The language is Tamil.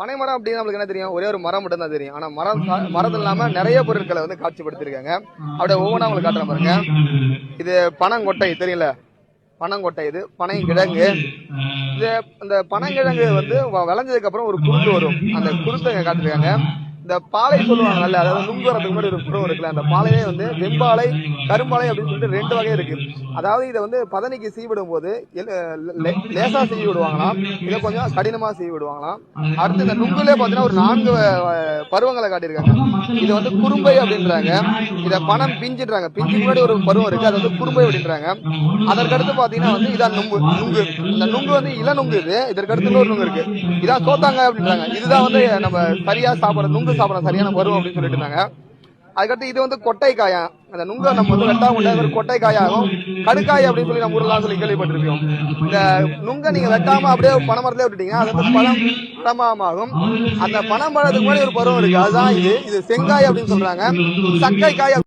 பனை மரம் அப்படின்னு நம்மளுக்கு என்ன தெரியும்? ஒரே ஒரு மரம் மட்டும் தான் தெரியும். ஆனா மரம் மரம் இல்லாம நிறைய பொருட்களை வந்து காட்சிப்படுத்திருக்காங்க அப்படியே ஒவ்வொன்றா உங்களுக்கு காட்டுறேன் பாருங்க இது பனங்கொட்டை தெரியல பனங்கொட்டை இது பனை கிழங்கு இது இந்த பனங்கிழங்கு வந்து வ- விளைஞ்சதுக்கு அப்புறம் ஒரு குருத்து வரும். அந்த குருத்தை காட்டிருக்காங்க இந்த பாலை சொல்லுவாங்கல்ல அதாவது நுங்கு வரதுக்கு முன்னாடி ஒரு புறம் இருக்குல்ல அந்த பாலையே வந்து வெம்பாலை கரும்பாலை அப்படின்னு சொல்லிட்டு ரெண்டு வகை இருக்கு. அதாவது இதை வந்து பதனிக்கு சீவிடும் போது லேசா சீவி விடுவாங்களாம் இதை கொஞ்சம் கடினமா சீவி விடுவாங்களாம் அடுத்து இந்த நுங்குலே பாத்தீங்கன்னா ஒரு நான்கு பருவங்களை காட்டியிருக்காங்க. இது வந்து குறும்பை அப்படின்றாங்க. இதை பணம் பிஞ்சுன்றாங்க. பிஞ்சு முன்னாடி ஒரு பருவம் இருக்கு அது வந்து குறும்பை அப்படின்றாங்க. அதற்கடுத்து பாத்தீங்கன்னா வந்து இதான் நுங்கு நுங்கு. இந்த நுங்கு வந்து இள நுங்கு இது. இதற்கடுத்து இன்னொரு நுங்கு இருக்கு. இதான் சோத்தாங்க அப்படின்றாங்க. இதுதான் வந்து நம்ம சரியா சாப்பிட நுங்கு சாப்பிட சரியான வரும் அப்படின்னு சொல்லிட்டு இருந்தாங்க. அதுக்கடுத்து இது வந்து கொட்டை காயா அந்த நுங்க நம்ம வந்து வெட்டா கொண்ட ஒரு கொட்டை காயாகும் கடுக்காய் அப்படின்னு சொல்லி நம்ம ஊர்லாம் சொல்லி கேள்விப்பட்டிருக்கோம் இந்த நுங்க நீங்க வெட்டாம அப்படியே பனை மரத்திலே விட்டுட்டீங்கன்னா அது வந்து பழம் பழமாகும். அந்த பனம் பழத்துக்கு முன்னாடி ஒரு பருவம் இருக்கு. அதுதான் இது. இது செங்காய் அப்படின்னு சொல்றாங்க. சக்கை காய்